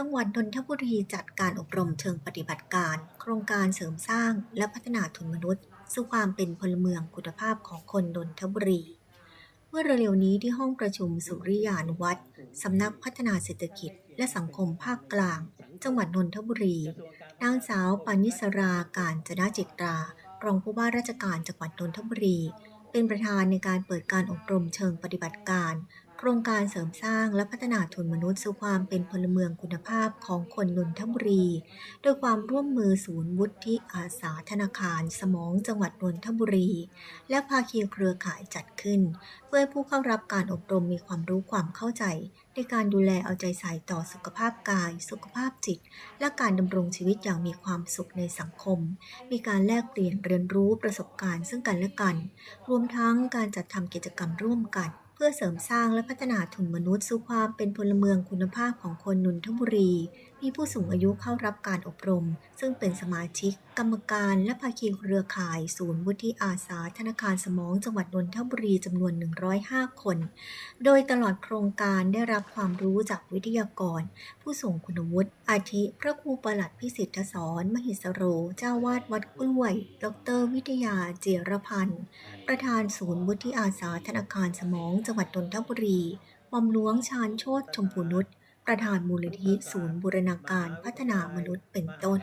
จังหวัดนนทบุรีจัดการอบรมเชิงปฏิบัติการ โครงการเสริมสร้างและพัฒนาทุนมนุษย์ สู่ความเป็นพลเมืองคุณภาพของคนนนทบุรี เมื่อเร็วๆนี้ที่ห้องประชุมสุริยานุวัตรสำนักพัฒนาเศรษฐกิจ และสังคมภาคกลาง จังหวัดนนทบุรี นางสาวปานิสราการจนาจิตรารองผู้ว่าราชการจังหวัดนนทบุรี เป็นประธานในการเปิดการอบรมเชิงปฏิบัติการ โครงการเสริมสร้างและพัฒนาทุนมนุษย์สู่ความเป็นพลเมืองคุณภาพของคนนนทบุรี โดยความร่วมมือศูนย์วุฒิอาสาธนาคาร สมองจังหวัดนนทบุรี และภาคีเครือข่ายจัดขึ้น เพื่อให้ผู้เข้ารับการอบรมมีความรู้ความเข้าใจ ในการดูแลเอาใจใส่ต่อสุขภาพกาย สุขภาพจิต และการดำรงชีวิตอย่างมีความสุขในสังคม มีการแลกเปลี่ยนเรียนรู้ประสบการณ์ซึ่งกันและกัน รวมทั้งการจัดทำกิจกรรมร่วมกัน พื่อเสริมสร้างและพัฒนาทุนมนุษย์สู่ความเป็นพลเมืองคุณภาพของคนนนทบุรี มีผู้สูงอายุเข้ารับการอบรม ซึ่งเป็นสมาชิก กรรมการและภาคีเครือข่าย ศูนย์วุฒิอาสาธนาคารสมองจังหวัดนนทบุรีจำนวน 105 คน โดยตลอดโครงการได้รับความรู้จากวิทยากร ผู้ทรงคุณวุฒิอาทิ พระครูประหลัดพิสิทธสอน มหิสโร เจ้าวาดวัดกล้วย ดร วิทยาเจรพันธ์ ประธานศูนย์วุฒิอาสาธนาคารสมองจังหวัดนนทบุรีหม่อมหลวงชาญโชติชมพูนุชประธานมูลนิธิศูนย์บูรณาการพัฒนามนุษย์เป็นต้น